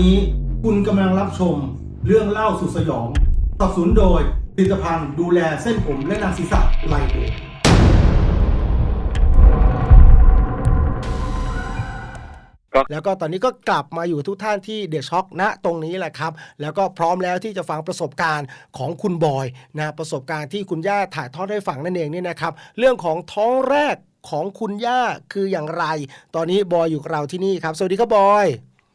นี้คุณกำลังรับชมเรื่องเล่าสุดสยองสนับสนุนโดยผลิตภัณฑ์ดูแลเส้นผมและหนังศีรษะไลโอแล้วก็ตอนนี้ก็กลับมาอยู่ทุกท่านที่เดอะช็อคณตรงนี้แหละครับ แล้วก็พร้อมแล้วที่จะฟังประสบการณ์ของคุณบอยนะประสบการณ์ที่คุณย่าถ่ายทอดให้ฟังนั่นเองนี่นะครับ เรื่องของท้องแรกของคุณย่าคืออย่างไร ตอนนี้บอยอยู่กับเราที่นี่ครับ สวัสดีครับบอย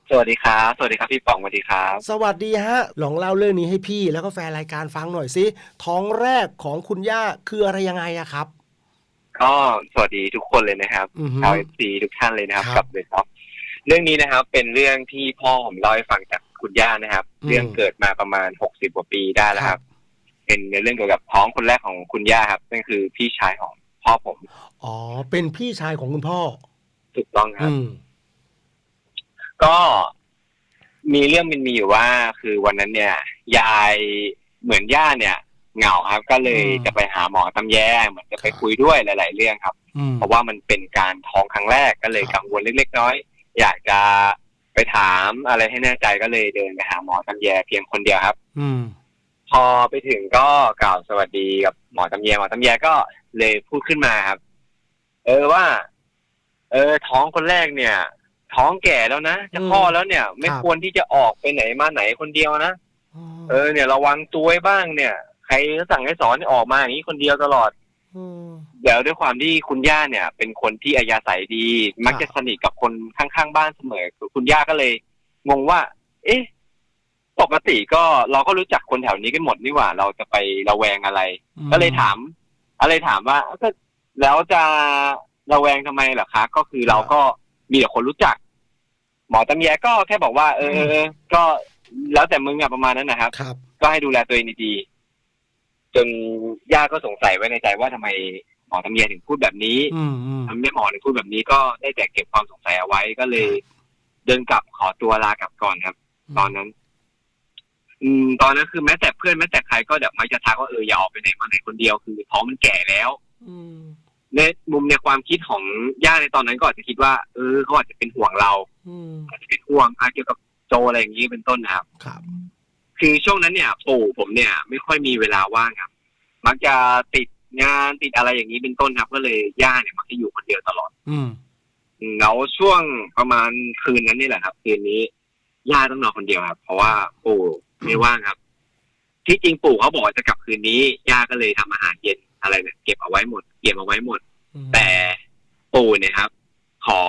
สวัสดีครับ สวัสดีครับพี่ป๋องสวัสดีครับ สวัสดีฮะ ลองเล่าเรื่องนี้ให้พี่แล้วก็แฟนรายการฟังหน่อยสิ ท้องแรกของคุณย่าคืออะไรยังไงอะครับ ก็สวัสดีทุกคนเลยนะครับอือฮึ ชาวเอฟซีทุกท่านเลยนะครับครับกับเลยครับเรื่องนี้นะครับ เป็นเรื่องที่พ่อผมเล่าให้ฟังจากคุณย่านะครับ อืม เรื่องเกิดมาประมาณหกสิบกว่าปีได้แล้วครับ เป็นเรื่องเกี่ยวกับท้องคนแรกของคุณย่าครับนั่นคือพี่ชายของพ่อผมอ๋อ เป็นพี่ชายของคุณพ่อ ถูกต้องครับอืม ก็มีเรื่องมันมีอยู่ว่า คือวันนั้นเนี่ย ยายเหมือนย่าเนี่ย เหงาครับ ก็เลยอืมจะไปหาหมอตำแยเหมือนจะไปคุยด้วยหลาย ๆ เรื่องครับ อืม เพราะว่ามันเป็นการท้องครั้งแรกก็เลยครับ กังวลเล็ก ๆ น้อยอยากจะไปถามอะไรให้แน่ใจก็เลยเดินไปหาหมอตำแยเพียงคนเดียวครับ อืม พอไปถึงก็กล่าวสวัสดีกับหมอตำแยหมอตำแยก็เลยพูดขึ้นมาครับ เออว่า เออท้องคนแรกเนี่ย ท้องแก่แล้วนะจะคลอดแล้วเนี่ย ไม่ครับควรที่จะออกไปไหนมาไหนคนเดียวนะเออเนี่ยระวังตัวไว้บ้างเนี่ย ใครสั่งให้สอนให้ออกมาอย่างนี้คนเดียวตลอดมเดี๋ยวด้วยความที่คุณย่าเนี่ย เป็นคนที่อัยาศัยดี มักจะสนิทกับคนข้างๆบ้านเสมอคุณย่าก็เลย งงว่า เอ๊ะปกติก็เราก็รู้จักคนแถวนี้กันหมดนี่หว่า เราจะไประแวงอะไร ก็เลยถาม อะไรถามว่าก็แล้วจะระแวงทำไมเหรอคะ ก็คือเราก็มีแต่คนรู้จัก หมอตำแยก็แค่บอกว่าเออเออเออ ก็แล้วแต่มึงอะประมาณนั้นนะครับ ครับ ก็ให้ดูแลตัวเองดีๆจนย่าก็สงสัยไว้ในใจว่าทำไมหมอตำเยถึงพูดแบบนี้อืมอืมทำไมหมอถึงพูดแบบนี้ก็ได้แต่เก็บความสงสัยเอาไว้ก็เลย เดินกลับขอตัวลากลับก่อนครับ ตอนนั้น อืม ตอนนั้นคือแม้แต่เพื่อนแม้แต่ใครก็เดี๋ยวมักจะทักว่าเอออย่าออกไปไหนมาไหนคนเดียวคือท้องมันแก่แล้ว อืม ในมุมในความคิดของย่าในตอนนั้นก็อาจจะคิดว่า เออเขาอาจจะเป็นห่วงเราอืมอาจจะเป็นห่วงอาเกี่ยวกับโจอะไรอย่างนี้เป็นต้นนะครับครับ คือช่วงนั้นเนี่ยปู่ผมเนี่ย ไม่ค่อยมีเวลาว่างครับ มักจะติดงานติดอะไรอย่างนี้เป็นต้นครับ ก็เลยย่าเนี่ยมักจะอยู่คนเดียวตลอด อืมแล้วช่วงประมาณคืนนั้นนี่แหละครับคืนนี้ย่าต้องนอนคนเดียวครับ เพราะว่าปู่ไม่ว่างครับ ที่จริงปู่เขาบอกว่าจะกลับคืนนี้ย่าก็เลยทำอาหารเย็นอะไรเนี่ยเก็บเอาไว้หมดเก็บเอาไว้หมด แต่ปู่เนี่ยครับ ขอ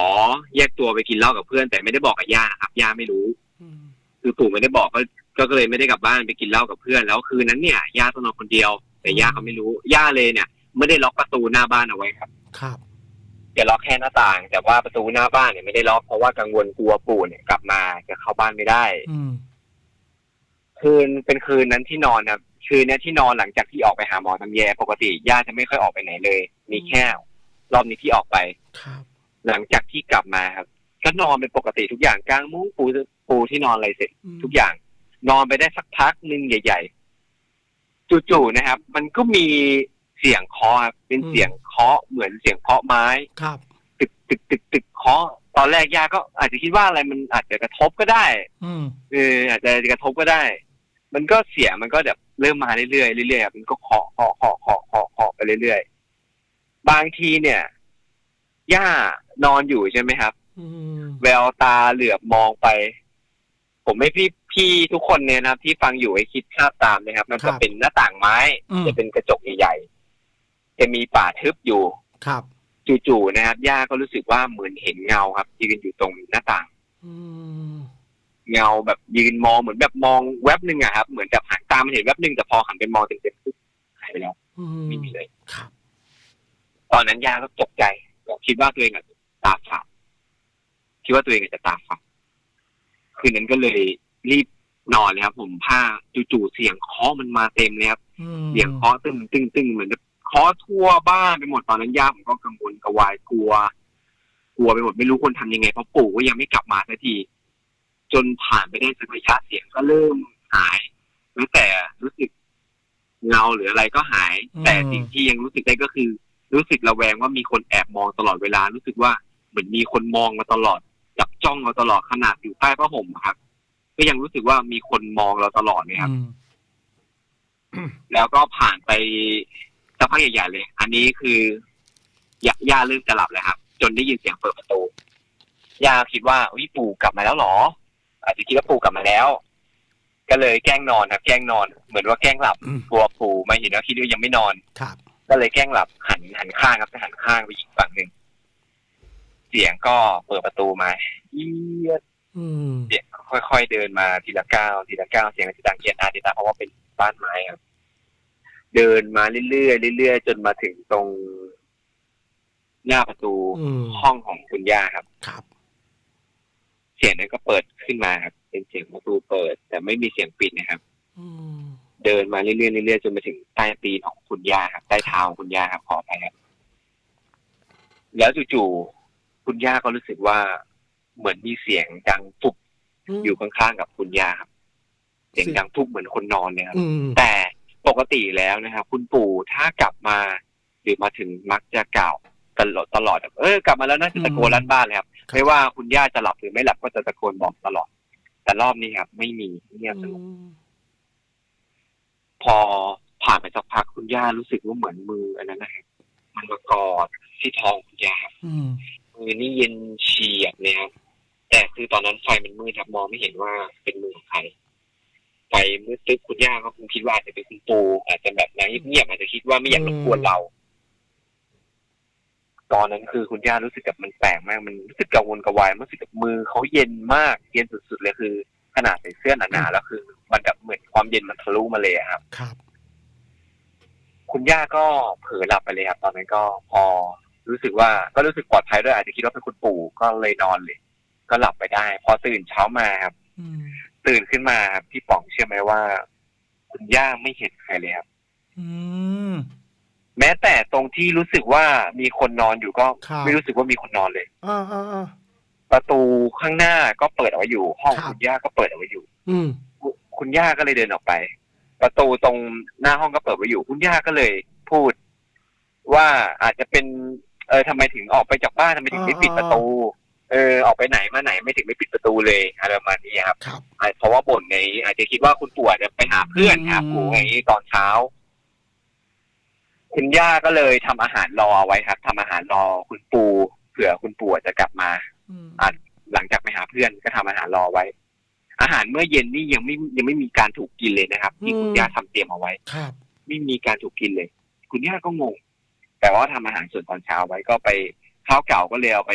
แยกตัวไปกินเหล้ากับเพื่อน แต่ไม่ได้บอกกับย่านะครับย่าไม่รู้อืมคือปู่ไม่ได้บอกก็ก็เลยไม่ได้กลับบ้านไปกินเหล้ากับเพื่อน แล้วคืนนั้นเนี่ยย่าต้องนอนคนเดียว แต่ย่าเขาไม่รู้ย่าเลยเนี่ยไม่ได้ล็อกประตูหน้าบ้านเอาไว้ครับ ครับจะล็อกแค่หน้าต่าง แต่ว่าประตูหน้าบ้านเนี่ยไม่ได้ล็อกเพราะว่ากังวลกลัวปู่เนี่ยกลับมาจะเข้าบ้านไม่ได้อืมคืนเป็นคืนนั้นที่นอนครับ คืนเนี้ยที่นอนหลังจากที่ออกไปหาหมอทำแยปกติย่าจะไม่ค่อยออกไปไหนเลย มีแค่รอบนี้ที่ออกไปครับ หลังจากที่กลับมาครับ ก็นอนเป็นปกติทุกอย่างกลางมุ้งปูปูที่นอนอะไรเสร็จอืมทุกอย่าง นอนไปได้สักพักหนึ่งใหญ่ ๆ จู่ๆนะครับ มันก็มีเสียงเคาะครับเป็นเสียงเคาะเหมือนเสียงเคาะไม้ครับตึกตึกตึกตึกเคาะตอนแรกย่าก็อาจจะคิดว่าอะไรมันอาจจะกระทบก็ได้ อืมเอออาจจะกระทบก็ได้ มันก็เสียงมันก็แบบเริ่มมาเรื่อยๆเรื่อยๆครับมันก็เคาะเคาะเคาะเคาะเคาะเคาะไปเรื่อยๆบางทีเนี่ยย่านอนอยู่ใช่ไหมครับอืมแววตาเหลือบมองไป ผมให้พี่พี่ทุกคนเนี่ยนะครับ ที่ฟังอยู่ให้คิดภาพตามนะครับ มันจะเป็นหน้าต่างไม้อืมจะเป็นกระจกใหญ่ๆจะมีป่าทึบอยู่ครับจู่ๆนะครับย่าก็รู้สึกว่าเหมือนเห็นเงาครับยืนอยู่ตรงหน้าต่างอืม เงาแบบยืนมองเหมือนแบบมองแวบหนึ่งอะครับ เหมือนแบบหางตามันเห็นแวบหนึ่งแต่พอหันไปมองเต็มๆปุ๊บหายไปแล้วอืมไม่มีเลยครับตอนนั้นย่าก็ตกใจคิดว่าตัวเองอาจจะตาฝาดคิดว่าตัวเองอาจจะตาฝาดคืนนั้นก็เลยรีบนอนเลยครับ ผมผ้าจู่ๆเสียงเคาะมันมาเต็มเลยครับอืมเสียงเคาะตึ้งตึ้งตึ้งเหมือนแบบเคาะทั่วบ้านไปหมดตอนนั้นย่าผมก็กังวลกระวายกลัว กลัวไปหมดไม่รู้ควรทำยังไงเพราะปู่ก็ยังไม่กลับมาสักที จนผ่านไปได้สักระยะเสียงก็เริ่มหายแม้แต่รู้สึกเงาหรืออะไรก็หาย แต่สิ่งที่ยังรู้สึกได้ก็คือ รู้สึกระแวงว่ามีคนแอบมองตลอดเวลารู้สึกว่าเหมือนมีคนมองมาตลอดจับจ้องมาตลอดขนาดอยู่ใต้ผ้าห่มอะครับ ก็ยังรู้สึกว่ามีคนมองเราตลอดเนี่ยครับอืมแล้วก็ผ่านไปสักพักใหญ่ๆเลย อันนี้คือย่าย่าเริ่มจะหลับแล้วครับ จนได้ยินเสียงเปิดประตูย่าคิดว่าวิปู่กลับมาแล้วเหรอ อาจจะคิดว่าปู่กลับมาแล้ว ก็เลยแกล้งนอนครับ แกล้งนอน เหมือนว่าแกล้งหลับอืม กลัวปู่มาเห็นว่าคิดว่ายังไม่นอน ครับ ก็เลยแกล้งหลับหันหันข้างครับหันข้างไปอีกฝั่งหนึ่งเสียงก็เปิดประตูมาเอียดอืม เสียงค่อยๆเดินมาทีละก้าวทีละก้าวเสียงจะดังเกียดอาทีละเพราะว่าเป็นบ้านไม้ครับ เดินมาเรื่อยๆเรื่อยๆจนมาถึงตรงหน้าประตูอืมห้องของคุณย่าครับ ครับ เสียงนั้นก็เปิดขึ้นมาครับเป็นเสียงประตูเปิด แต่ไม่มีเสียงปิดนะครับอืมเดินมาเรื่อยๆเรื่อยๆจนมาถึงใต้ตีนของคุณย่าครับใต้เท้าของคุณย่าครับขออภัยครับแล้วจู่ๆคุณย่าก็รู้สึกว่าเหมือนมีเสียงดังฟุบอยู่ข้างๆกับคุณย่าครับเสียงดังฟุบเหมือนคนนอนเลยครับอืมแต่ปกติแล้วนะครับคุณปู่ถ้ากลับมา หรือมาถึงมักจะกล่าว ตลอดตลอดแบบเออกลับมาแล้วนะจะตะโกนลั่นบ้านเลยครับครับไม่ว่าคุณย่าจะหลับหรือไม่หลับก็จะตะโกนบอกตลอด แต่รอบนี้ครับ ไม่มีเงียบสงบพอผ่านไปสักพักคุณย่ารู้สึกว่าเหมือนมืออันนั้นนะครับมันมากอดที่ท้องคุณย่าอืมมือนี่เย็นเฉียบเลยครับแต่คือตอนนั้นไฟมันมืดครับมองไม่เห็นว่าเป็นมือของใครไฟมืดตึ๊บคุณย่าก็คงคิดว่าอาจจะเป็นคุณปู่อาจจะแบบนั่งเงียบๆอาจจะคิดว่าไม่อยากรบกวนเรา ตอนนั้นคือคุณย่ารู้สึกกับมันแปลกมาก มันรู้สึกกังวลกระวายมันรู้สึกกับมือเขาเย็นมาก เย็นสุดๆเลยคือ ขนาดใส่เสื้อหนาๆแล้วคือ มันแบบเหมือนความเย็นมันทะลุมาเลยอะครับ ครับ คุณย่าก็เผลอหลับไปเลยครับ ตอนนั้นก็พอรู้สึกว่าก็รู้สึกปลอดภัยด้วยอาจจะคิดว่าเป็นคุณปู่ก็เลยนอนเลย ก็หลับไปได้ พอตื่นเช้ามาครับอืมตื่นขึ้นมาครับพี่ป๋องเชื่อไหมว่า คุณย่าไม่เห็นใครเลยครับ อืม แม้แต่ตรงที่รู้สึกว่ามีคนนอนอยู่ก็ครับ ไม่รู้สึกว่ามีคนนอนเลย อ่าอ่าอ่าประตูข้างหน้าก็เปิดเอาไว้อยู่ ห้องครับคุณย่าก็เปิดเอาไว้อยู่ อืม คุณคุณย่าก็เลยเดินออกไป ประตูตรงหน้าห้องก็เปิดไว้อยู่ คุณย่าก็เลยพูด ว่าอาจจะเป็น เออทำไมถึงออกไปจากบ้านทำไมถึงไม่ปิดประตู เออออกไปไหนมาไหนไม่ถึงไม่ปิดประตูเลยอะไรประมาณนี้ครับครับ อาจเพราะว่าบ่นไงอาจจะคิดว่าคุณปู่อาจจะไปหาเพื่อนอืม หาปู่ไงตอนเช้า คุณย่าก็เลยทำอาหารรอเอาไว้ครับทำอาหารรอคุณปู่เผื่อคุณปู่อาจจะกลับมาอืมอะหลังจากไปหาเพื่อนก็ทำอาหารรอไว้ อาหารเมื่อเย็นนี่ยังไม่ยังไม่มีการถูกกินเลยนะครับ ที่คุณย่าทำเตรียมเอาไว้ครับ ไม่มีการถูกกินเลย คุณย่าก็งง แต่ว่าทำอาหารส่วนตอนเช้าไว้ก็ไปข้าวเก่าก็เลยเอาไป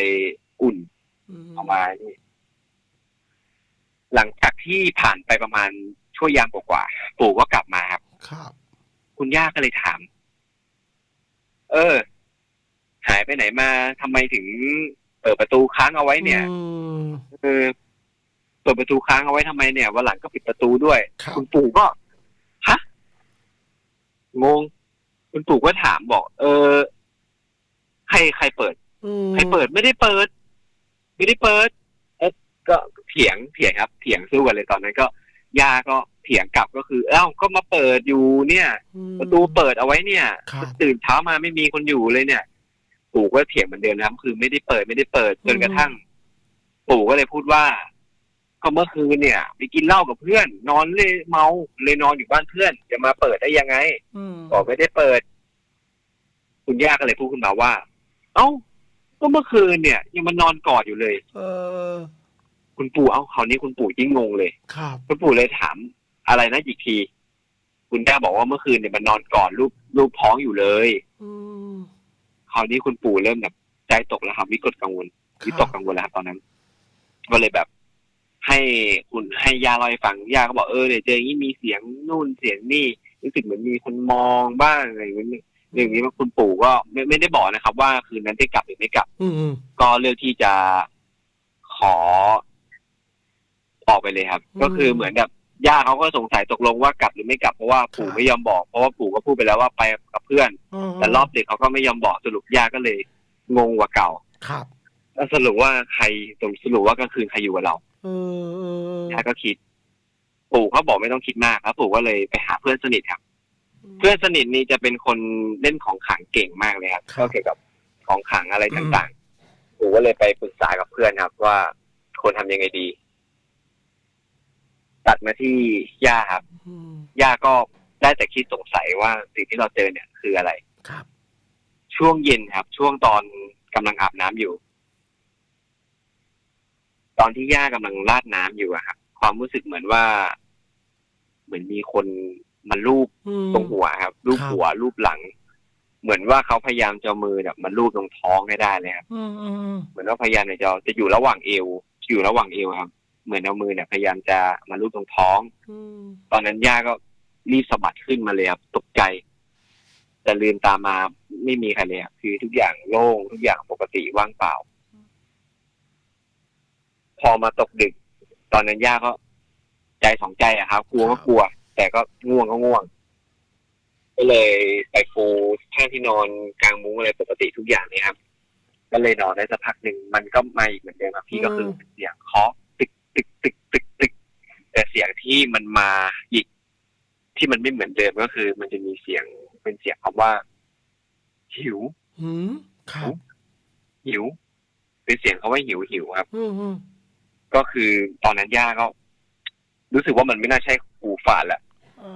อุ่นอืมออกมานี่หลังจากที่ผ่านไปประมาณชั่วยามกว่าๆปู่ก็กลับมาครับ ครับ คุณย่าก็เลยถาม เออ หายไปไหนมาทำไมถึงเปิดประตูค้างเอาไว้เนี่ยอืมเออเปิดประตูค้างเอาไว้ทำไมเนี่ยวันหลังก็ปิดประตูด้วยครับคุณปู่ก็ฮะงง คุณปู่ก็ถามบอก เออ ใครใครเปิดอืมใครเปิดไม่ได้เปิด ไม่ได้เปิด เอ๊ะก็เถียงเถียงครับ เถียงสู้กันเลยตอนนั้นก็ ย่าก็เถียงกลับก็คือ เอ้าก็มาเปิดอยู่เนี่ยอืมประตูเปิดเอาไว้เนี่ย ครับ ตื่นเช้ามาไม่มีคนอยู่เลยเนี่ย ปู่ก็เถียงเหมือนเดิมนะครับคือไม่ได้เปิดไม่ได้เปิดจนกระทั่ง ปู่ก็เลยพูดว่า ก็เมื่อคืนเนี่ยไปกินเหล้ากับเพื่อน นอนเลยเมาเลยนอนอยู่บ้านเพื่อน จะมาเปิดได้ยังไง อืมบอกไม่ได้เปิด คุณย่าก็เลยพูดขึ้นมาว่า เอ้า ก็เมื่อคืนเนี่ย ยังมานอนกอดอยู่เลย เออ คุณปู่เอ้าคราวนี้คุณปู่ยิ่งงงเลย ครับ คุณปู่เลยถามอะไรนะอีกที คุณย่าบอกว่าเมื่อคืนเนี่ยมันนอนกอดรูปรูปท้องอยู่เลยอืมคราวนี้คุณปู่เริ่มแบบใจตกแล้วครับวิกฤตกังวลครับวิตกกังวลแล้วครับตอนนั้น ก็เลยแบบให้คุณให้ย่าเล่าให้ฟังย่าก็บอกเออเนี่ยเจออย่างนี้มีเสียงนู่นเสียงนี่รู้สึกเหมือนมีคนมองบ้างอะไรอย่างนี้เรื่องนี้ว่าคุณปู่ก็ไม่ไม่ได้บอกนะครับ ว่าคืนนั้นได้กลับหรือไม่กลับ อืมอืมก็เลือกที่จะขอ ออกไปเลยครับอืมก็คือเหมือนแบบย่าเขาก็สงสัยตกลงว่ากลับหรือไม่กลับเพราะว่าปู่ครับไม่ยอมบอกเพราะว่าปู่ก็พูดไปแล้วว่าไปกับเพื่อน แต่รอบเด็กเขาก็ไม่ยอมบอกสรุปย่าก็เลยงงกว่าเก่าครับแล้วสรุปว่าใครตรงสรุปว่าก็คือใครอยู่กับเราเออเออย่าก็คิด ปู่เขาบอกไม่ต้องคิดมากครับ ปู่ก็เลยไปหาเพื่อนสนิทครับ เพื่อนสนิทนี่จะเป็นคนเล่นของขลังเก่งมากเลยครับครับก็เกี่ยวกับของขลังอะไรต่างๆ ปู่ก็เลยไปปรึกษากับเพื่อนครับ ว่าควรทำยังไงดี ตัดมาที่ย่าครับอืมย่าก็ได้แต่คิดสงสัยว่าสิ่งที่เราเจอเนี่ยคืออะไรครับ ช่วงเย็นครับ ช่วงตอนกำลังอาบน้ำอยู่ ตอนที่ย่ากำลังราดน้ำอยู่อะครับ ความรู้สึกเหมือนว่า เหมือนมีคนมาลูบอืมตรงหัวครับลูบครับหัวลูบหลัง เหมือนว่าเขาพยายามจะเอามือแบบมาลูบตรงท้องให้ได้เลยครับอืมอืมเหมือนว่าพยายามเนี่ยจะจะอยู่ระหว่างเอว อยู่ระหว่างเอวครับ เหมือนเอามือเนี่ยพยายามจะมาลูบตรงท้องอืมตอนนั้นย่าก็รีบสะบัดขึ้นมาเลยครับตกใจแต่ลืมตามมาไม่มีใครเลยครับคือทุกอย่างโล่งทุกอย่างปกติว่างเปล่า พอมาตกดึก ตอนนั้นย่าก็ใจสองใจอะครับกลัวก็กลัว แต่ก็ง่วงก็ง่วง ก็เลยไปฟูท่าที่นอนกลางมุ้งอะไรปกติทุกอย่างเนี่ยครับ ก็เลยนอนได้สักพักหนึ่งมันก็มาอีกเหมือนเดิมครับพี่ก็คือเป็นเสียงเคาะ ตึกตึกตึกตึกตึกแต่เสียงที่มันมาอีก ที่มันไม่เหมือนเดิมก็คือ มันจะมีเสียงเป็นเสียงคำว่า หิวอืมครับหิว เป็นเสียงเขาว่าหิวหิวครับอืมอืมก็คือตอนนั้นย่าก็ รู้สึกว่ามันไม่น่าใช่กูฝาดแหละอ่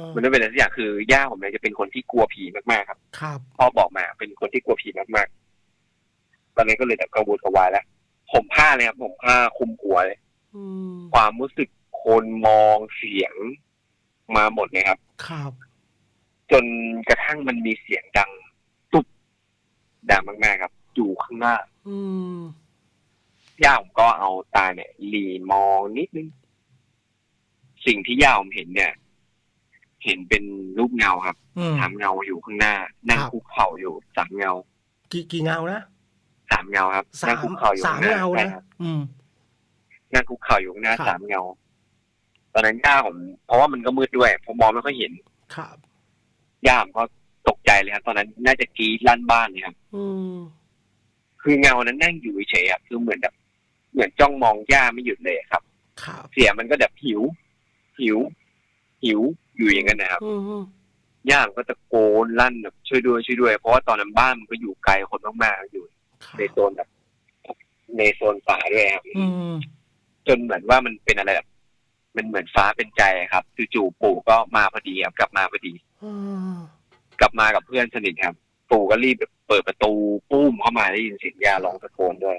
ามันไม่เป็นอะไรสักอย่างคือย่าผมเนี่ยจะเป็นคนที่กลัวผีมากๆครับ ครับพ่อบอกมาเป็นคนที่กลัวผีมากๆ ตอนนี้นก็เลยแบบกระวนกระวายแล้วผมผ้าเลยครับผมผ้าคลุมหัวเลยอืม ความรู้สึกคนมองเสียงมาหมดเลยครับ ครับ จนกระทั่งมันมีเสียงดัง ตุ๊บดังมากๆครับ อยู่ข้างหน้า อืมย่าผมก็เอาตาเนี่ยหลีมองนิดนึง สิ่งที่ย่าผมเห็นเนี่ย เห็นเป็นรูปเงาครับอืมสามเงาอยู่ข้างหน้า นั่งครับคุกเข่าอยู่สามเงา กี่กี่เงานะสามเงาครับสานั่งมคุกเข่าอยู่สามข้างหน้าเงาใช่นะครับอืม นั่งคุกเข่าอยู่ข้างหน้าครับสามเงา ตอนนั้นย่าผม เพราะว่ามันก็มืดด้วยผมมองไม่ค่อยเห็นครับย่าผมก็ตกใจเลยครับตอนนั้นน่าจะกรีดลั่นบ้านเลยครับอืมคือเงานั้นนั่งอยู่เฉยๆอะคือเหมือนแบบ เหมือนจ้องมองย่าไม่หยุดเลยครับครับเสียงมันก็แบบหิว หิว หิวอยู่อย่างนั้นนะครับอืมอืมย่าก็ตะโกนลั่นแบบช่วยด้วยช่วยด้วย เพราะว่าตอนนั้นบ้านมันก็อยู่ไกลคนมากๆอยู่ครับในโซนแบบในโซนป่าด้วยครับอืม จนเหมือนว่ามันเป็นอะไรแบบมันเหมือนฟ้าเป็นใจครับจู่ๆปู่ก็มาพอดีครับกลับมาพอดีอืมกลับมากับเพื่อนสนิทครับ ปู่ก็รีบแบบเปิดประตูปุ้มเข้ามาได้ยินเสียงย่าร้องตะโกนด้วย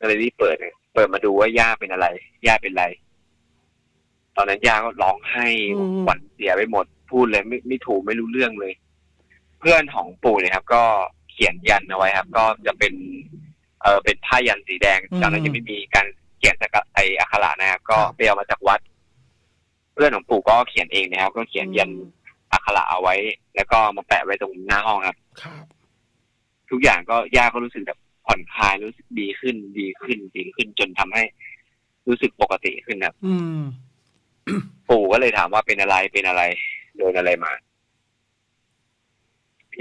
ก็เลยรีบเปิดเลยเปิดมาดูว่าย่าเป็นอะไรย่าเป็นไร ตอนนั้นย่าก็ร้องไห้หวั่นเสียไปหมด พูดเลยไม่ไม่ถูกไม่รู้เรื่องเลย เพื่อนของปู่เนี่ยครับ ก็เขียนยันเอาไว้ครับ ก็จะเป็น เออเป็นผ้ายันสีแดงตอนนั้นยังไม่มีการเขียนสกะไออักขระนะครับ ก็ไปเอามาจากวัด เพื่อนของปู่ก็เขียนเองนะครับ ก็เขียนยันอักขระเอาไว้ แล้วก็มาแปะไว้ตรงหน้าห้องครับครับทุกอย่างก็ย่าก็รู้สึกแบบผ่อนคลายรู้สึกดีขึ้น ดีขึ้นดีขึ้นจนทำให้ รู้สึกปกติขึ้นครับอืมปู่ก็เลยถามว่าเป็นอะไรเป็นอะไรโดนอะไรมา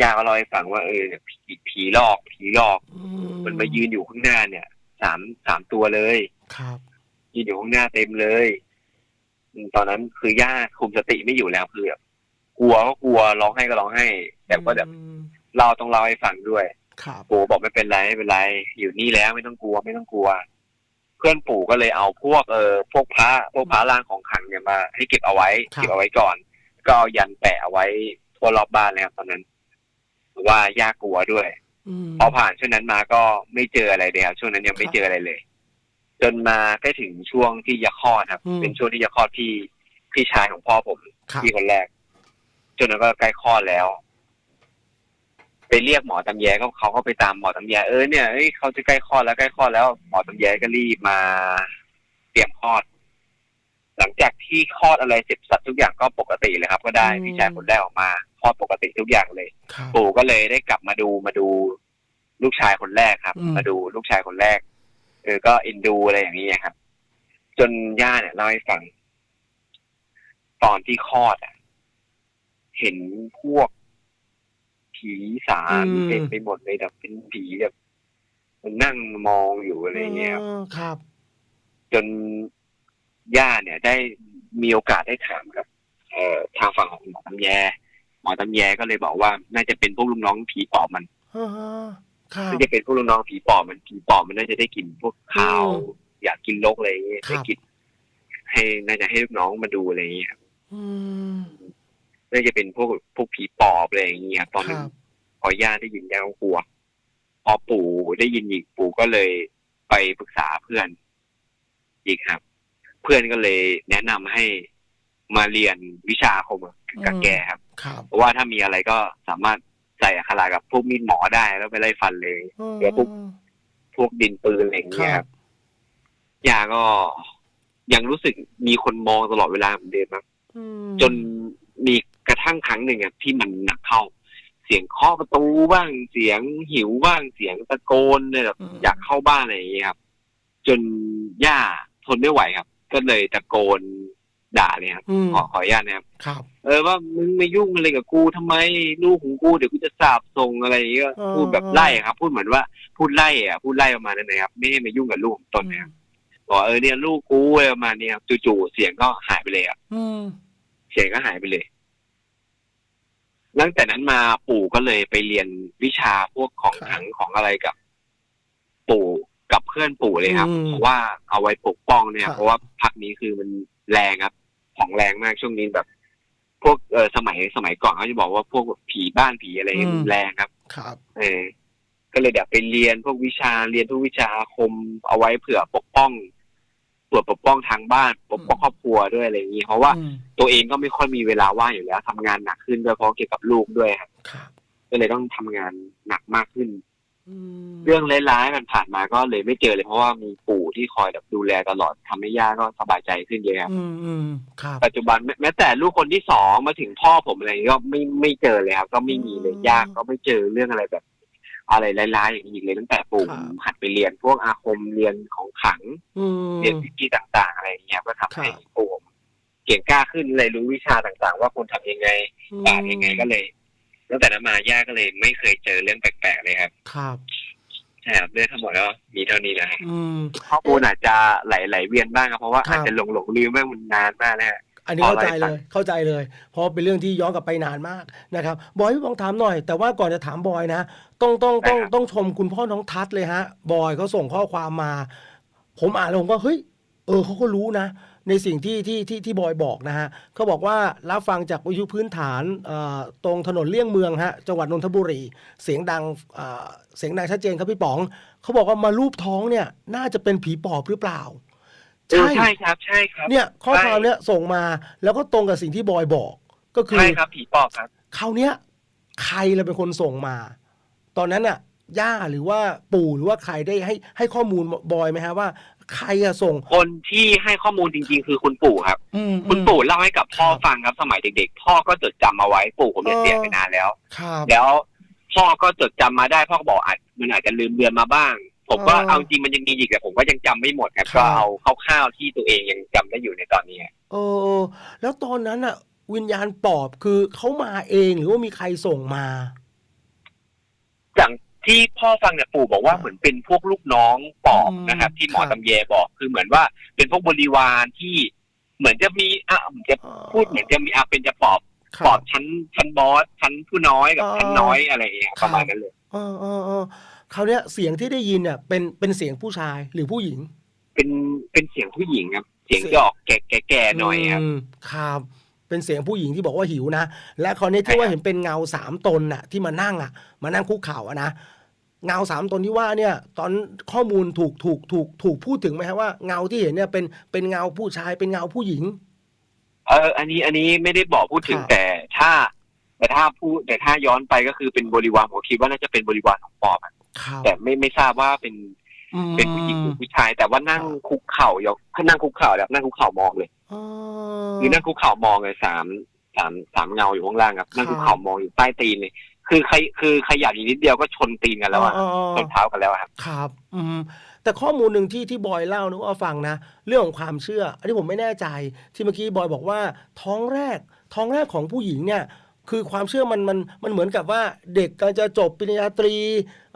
ย่าก็เล่าให้ฟังว่าเออผีผีหลอก ผีหลอกอืมันมายืนอยู่ข้างหน้าเนี่ย สามสามตัวเลย ครับยืนอยู่ข้างหน้าเต็มเลยอืมตอนนั้นคือย่าคุมสติไม่อยู่แล้วคือแบบกลัวก็กลัวร้องไห้ก็ร้องไห้แต่ก็แบบอืมเราต้องเล่าให้ฟังด้วยครับปู่บอกไม่เป็นไรไม่เป็นไร อยู่นี่แล้วไม่ต้องกลัวไม่ต้องกลัว เพื่อนปู่ก็เลยเอาพวกเออพวกพระพวกพระร่างของขลังเนี่ยมา ให้เก็บเอาไว้ครับเก็บเอาไว้ก่อน ก็เอายันแปะเอาไว้ทั่วรอบบ้านเลยครับตอนนั้นว่าย่ากลัวด้วยอืมพอผ่านช่วงนั้นมาก็ไม่เจออะไรเลยครับช่วงนั้นยังไม่เจออะไรเลย จนมาใกล้ถึงช่วงที่จะคลอดครับเป็นช่วงที่จะคลอดพี่พี่ชายของพ่อผมครับ พี่คนแรก จนนั้นก็ใกล้คลอดแล้ว ไปเรียกหมอตำแยก็เขาก็ไปตามหมอตำแยเออเนี่ยเอ้ยเขาจะใกล้คลอดแล้วใกล้คลอดแล้วหมอตำแยก็รีบมา เตรียมคลอด หลังจากที่คลอดอะไรเสร็จสับทุกอย่างก็ปกติเลยครับ ก็ได้พี่ชายคนแรกออกมาคลอดปกติทุกอย่างเลย ครับ ปู่ก็เลยได้กลับมาดูมาดูลูกชายคนแรกครับ อืม มาดูลูกชายคนแรก เออก็เอ็นดูอะไรอย่างนี้ครับ จนย่าเนี่ยเล่าให้ฟัง ตอนที่คลอดอะ เห็นพวกผีสางเต็มไปหมดเลยแบบเป็นผีแบบมันนั่งมองอยู่อะไรเงี้ยครับออครับ จนย่าเนี่ย ได้มีโอกาสได้ถามกับ เอ่อทางฝั่งของหมอตำแยหมอตำแยก็เลยบอกว่า น่าจะเป็นพวกลูกน้องผีปอบมัน อ่าครับน่าจะเป็นพวกลูกน้องผีปอบมันผีปอบมันน่าจะได้กลินพวกข้าวอืมอยากกินลกอะไรอย่างเงี้ยครับได้กลินให้น่าจะให้ลูกน้องมาดูอะไรอย่างเงี้ยครับอืมน่าจะเป็นพวกพวกผีปอบอะไรอย่างเงี้ยครับตอนคนั้นรับพอย่าได้ยินย่าก็กลัวพอปู่ได้ยินอีกปู่ก็เลยไปปรึกษาเพื่อนอีกครับ เพื่อนก็เลยแนะนำให้มาเรียนวิชาอาคมกับแกครับครับ เพราะว่าถ้ามีอะไรก็สามารถ ใส่อัครากับพวกมีดหมอได้แล้วไปไล่ฟันเลยเดี๋ยวปุ๊บพวกดินปืนอะไรอย่างเงี้ยครับยาก็ยังรู้สึกมีคนมองตลอดเวลาเหมือนเดิมครับอืมจนมีกระทั่งครั้งหนึ่งอะที่มันหนักเข้า เสียงเคาะประตูบ้างเสียงหิวบ้างเสียงตะโกนเนี่ยแบบอยากเข้าบ้านอะไรอย่างเงี้ยครับ จนย่าทนไม่ไหวครับ ก็เลยตะโกน ด่าเลยครับอืมขอขออนุญาตนะครับครับ เออว่ามึงไม่ยุ่งอะไรกับกูทำไมลูกของกูเดี๋ยวกูจะสาบส่งอะไรอย่างเงี้ยเออพูดแบบไล่ครับ พูดเหมือนว่าพูดไล่อะพูดไล่ประมาณนั้นนะครับไม่ให้มายุ่งกับลูกของตนนะครับบอกเออเนี่ยลูกกูอะไรประมาณเนี้ยครับจู่ๆเสียงก็หายไปเลยครับอืมเสียงก็หายไปเลยตั้งแต่นั้นมาปู่ก็เลยไปเรียนวิชาพวกของขลังของอะไรกับ ปู่กับเพื่อนปู่เลยครับอืมเพราะว่าเอาไว้ปกป้องเนี่ยครับเพราะว่าพักนี้คือมันแรงครับ ของแรงมากช่วงนี้แบบ พวกเออสมัยสมัยก่อนเขาจะบอกว่าพวกผีบ้านผีอะไรเงี้ยมันแรงครับ ครับ เออ ก็เลยเดี๋ยวไปเรียนพวกวิชาเรียนพวกวิชาอาคมเอาไว้เผื่อปกป้องเผื่อปกป้องทางบ้านปกป้องครอบครัวด้วยอะไรอย่างนี้เพราะว่าอืมตัวเองก็ไม่ค่อยมีเวลาว่างอยู่แล้วทำงานหนักขึ้นด้วยเพราะเกี่ยวกับลูกด้วยครับ ครับ ก็เลยต้องทำงานหนักมากขึ้นอืม เรื่องร้ายๆมันผ่านมาก็เลยไม่เจอเลยเพราะว่ามีปู่ที่คอยแบบดูแลตลอดทำให้ย่าก็สบายใจขึ้นเยอะครับอืมอืมครับปัจจุบันแม้แม้แต่ลูกคนที่สองมาถึงพ่อผมอะไรก็ไม่ไม่เจอเลยครับก็ไม่มีเลยอืมย่าก็ไม่เจอเรื่องอะไรแบบ อะไรร้ายๆอย่างนี้อีกเลยตั้งแต่ปู่ครับหัดไปเรียนพวกอาคมเรียนของขลังอืมเรียนวิธีต่างๆ อะไรอย่างเงี้ยก็ทำให้ครับปู่ผมเก่งกล้าขึ้นเลยรู้วิชาต่างๆ ว่าควรทำยังไงบาปยังไงก็เลย ตั้งแต่นั้นมาย่าก็เลยไม่เคยเจอเรื่องแปลกๆเลยครับ ครับใช่ครับเรื่องทั้งหมดก็มีเท่านี้นะฮะอืมข้อมูลอาจจะไหลไหลๆเวียนบ้างครับเพราะว่าครับอาจจะหลงหลงๆลืมบ้างมันนานมากแล้วฮะอันนี้พอเข้าใจไล่เลฟังยเข้าใจเลย เพราะเป็นเรื่องที่ย้อนกลับไปนานมากนะครับบอยพี่บองถามหน่อย แต่ว่าก่อนจะถามบอยนะต้องต้องต้องต้องชมคุณพ่อน้องทัศน์เลยฮะ บอยเขาส่งข้อความมา ผมอ่านแล้วผมก็เฮ้ยเออเขาก็รู้นะ ในสิ่งที่ที่ที่ที่บอยบอกนะฮะเขาบอกว่ารับฟังจากวิทยุพื้นฐานเอ่อตรงถนนเลี่ยงเมืองฮะจังหวัดนนทบุรี เสียงดังเอ่อเสียงดังชัดเจนครับพี่ป๋อง เขาบอกว่ามารูปท้องเนี่ยน่าจะเป็นผีปอบหรือเปล่าเออใช่ครับใช่ครับเนี่ยข้อความเนี่ยส่งมาแล้วก็ตรงกับสิ่งที่บอยบอก ก็คือใช่ครับผีปอบครับคราวเนี้ยใครเราเป็นคนส่งมา ตอนนั้นน่ะย่าหรือว่าปู่หรือว่าใครได้ให้ให้ข้อมูลบอยไหมฮะว่า ใครอะส่ง คนที่ให้ข้อมูลจริงๆ คือคุณปู่ครับ อืมคุณปู่เล่าให้กับพ่อฟังครับสมัยเด็ก ๆ พ่อก็จดจำมาไว้ปู่ผมเนี่ยเออเสียไปนานแล้ว ครับแล้วพ่อก็จดจำมาได้พ่อก็บอกอาจมันอาจจะลืมเลือนมาบ้าง ผมว่าเออเอาจริงมันยังมีอีกแต่ผมก็ยังจำไม่หมดครับครัก็บเอาคร่าวๆที่ตัวเองยังจำได้อยู่ในตอนนี้ เออ แล้วตอนนั้นอะวิญญาณปอบคือเขามาเองหรือว่ามีใครส่งมา จาก ที่พ่อฟังเนี่ยปู่บอกว่าเหมือนเป็นพวกลูกน้องปอบอืมนะครับ ที่หมอครับตำแยบอกคือเหมือนว่าเป็นพวกบริวารที่เหมือนจะมีอะเหมือนจะพูดเหมือนจะมีอาเป็นจะปอบคปรัอบชั้นชั้นบอสชั้นผู้น้อยกับอ๋อชั้นน้อยอะไรอย่างเงี้ยครับประมาณนั้นเลยเออเออเออคราวเนี้ยเสียงที่ได้ยินเนี่ยเป็นเป็นเสียงผู้ชายหรือผู้หญิง เป็นเป็นเสียงผู้หญิงครับ เสียงจะออกแก่แก่ๆหน่อยครับมครับ เป็นเสียงผู้หญิงที่บอกว่าหิวนะ และคราวนี้ที่ว่าใช่ครับเห็นเป็นเงาสามตนน่ะ ที่มานั่งอะ มานั่งคุกเข่าอะนะ เงาสามตนที่ว่าเนี่ยตอนข้อมูลถูกถูกถูกถูกพูดถึงไหมครับว่าเงาที่เห็นเนี่ยเป็นเป็นเงาผู้ชายเป็นเงาผู้หญิง เอออันนี้อันนี้ไม่ได้บอกพูดถึงครับแต่ถ้า แต่ถ้าพูดแต่ถ้าย้อนไปก็คือเป็นบริวารผมคิดว่าน่าจะเป็นบริวารของปอบอะครับแต่ไม่ไม่ทราบว่าเป็นอืม เป็นผู้หญิงหรือผู้ชาย แต่ว่านั่งคุกเข่ายกนั่งคุกเข่าแบบนั่งคุกเข่ามองเลยอ๋อ คือนั่งคุกเข่ามองเลยสามสามสามเงาอยู่ข้างล่างครับนั่งคุกเข่ามองอยู่ใต้ตีนเลย คือใครคือขยับอีกนิดเดียวก็ชนตีนกันแล้วอะอ๋ออ๋อ ชนเท้ากันแล้วอะครับ ครับ อืม แต่ข้อมูลหนึ่งที่ที่บอยเล่านึกว่าฟังนะ เรื่องของความเชื่อ อันนี้ผมไม่แน่ใจ ที่เมื่อกี้บอยบอกว่า ท้องแรก ท้องแรกของผู้หญิงเนี่ย คือความเชื่อมันมันมันเหมือนกับว่าเด็กกำลังจะจบปริญญาตรี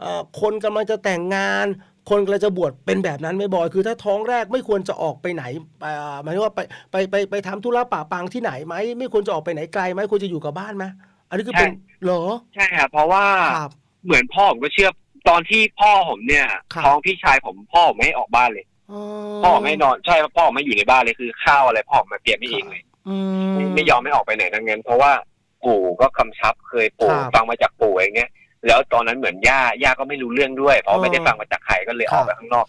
เอ่อคนกำลังจะแต่งงาน คนกำลังจะบวชเป็นแบบนั้นไหม่บอย คือถ้าท้องแรกไม่ควรจะออกไปไหนเอ่อหมายถึงว่าไปไปไปไปทำธุระป่าปังที่ไหนไหมไม่ควรจะออกไปไหนไกลไหมควรจะอยู่กับบ้านไหม อันนี้คือเป็นใช่เหรอใช่ครับเพราะว่าครับ เหมือนพ่อผมก็เชื่อตอนที่พ่อผมเนี่ยครับ ท้องพี่ชายผมพ่อผมไม่ให้ออกบ้านเลยอ๋อพ่อไม่นอนใช่พ่อไม่อยู่ในบ้านเลยคือข้าวอะไรพ่อมาเตรียมให้เองเลย อืไม่ไม่ยอมไม่ออกไปไหนทั้งนั้นเพราะว่าปู่ก็กำชับเคยปู่ครับฟังมาจากปู่อย่างเงี้ยแล้วตอนนั้นเหมือนย่าย่าก็ไม่รู้เรื่องด้วย เพราะไม่ได้เออฟังมาจากใครก็เลยครัอบ อกไปข้างนอก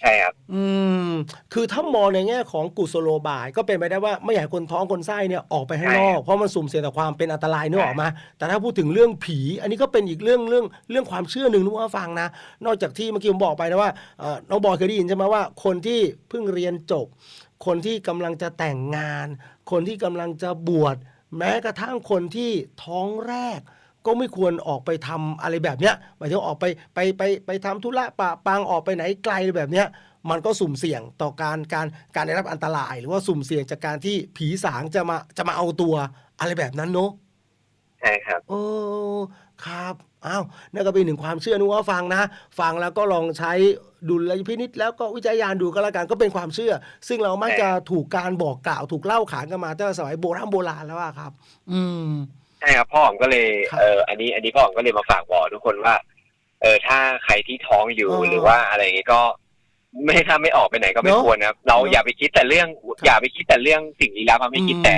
ใช่ครับ อืม คือถ้ามองในแง่ของกุศโลบาย ก็เป็นไปได้ว่าไม่อยากให้คนท้องคนไส้เนี่ยออกไปข้างนอกใช่เพราะมันสุ่มเสี่ยงต่อความเป็นอันตรายนึกใช่ออกมาแต่ถ้าพูดถึงเรื่องผี อันนี้ก็เป็นอีกเรื่องเรื่องเรื่องความเชื่อหนึ่งนึกว่าฟังนะ นอกจากที่เมื่อกี้ผมบอกไปนะว่าเอ่อน้องบอยเคยได้ยินใช่ไหมว่าคนที่เพิ่งเรียนจบ คนที่กำลังจะแต่งงาน คนที่กำลังจะบวชแม้กระทั่งคนที่ท้องแรก ก็ไม่ควรออกไปทำอะไรแบบเนี้ยหมายถึงออกไปไปไปไปทำธุระปะปางออกไปไหนไกลแบบเนี้ยมันก็สุ่มเสี่ยงต่อการการการได้รับอันตราย หรือว่าสุ่มเสี่ยงจากการที่ผีสางจะมาจะมาเอาตัวอะไรแบบนั้นเนอะใช่ครับโอ้ครับอ้าวนั่นก็เป็นหนึ่งความเชื่อนึกว่าฟังนะ ฟังแล้วก็ลองใช้ดุลยพินิษแล้วก็วิจัยญาณดูก็แล้วกันก็เป็นความเชื่อ ซึ่งเรามักจะถูกการบอกกล่าวถูกเล่าขานกันมาตั้งแต่สมัยโบราณโบราณแล้วอะครับ อืม ใช่ครับพ่อผมก็เลยครับเอออันนี้อันนี้พ่อผมก็เลยมาฝากบอกทุกคนว่า เออถ้าใครที่ท้องอยู่เออหรือว่าอะไรอย่างงี้ก็ ไม่ถ้าไม่ออกไปไหนก็ไม่เนอะควรนะครับ เราเนอะอย่าไปคิดแต่เรื่องครับอย่าไปคิดแต่เรื่องสิ่งลี้ลับครับไม่คิดอืมแต่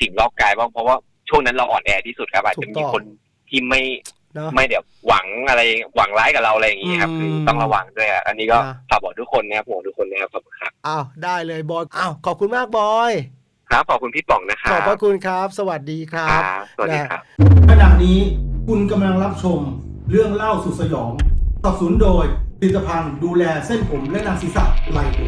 สิ่งรอบกายบ้างเพราะว่าช่วงนั้นเราอ่อนแอที่สุดครับอาจถูจะกมีต้องคนที่ไม่เนาะไม่เดี๋ยวหวังอะไรหวังร้ายกับเราอะไรอย่างงี้ครับอืมคือต้องระวังด้วยอะอันนี้ก็นะฝากบอกทุกคนนะครับผมทุกคนนะครับขอบคุณครับอ้าวได้เลยบอยอ้าวขอบคุณมากบอย ครับขอบคุณพี่ป๋องนะครัขบอบพระคุณครับ สวัสดีครัคบรับสวัสดีครับขณะนี้คุณกำลังรับชมเรื่องเล่าสุดสยองสนับสนุนโดยผลิตภัณฑ์ดูแลเส้นผมและหนังศีรษะไลโอ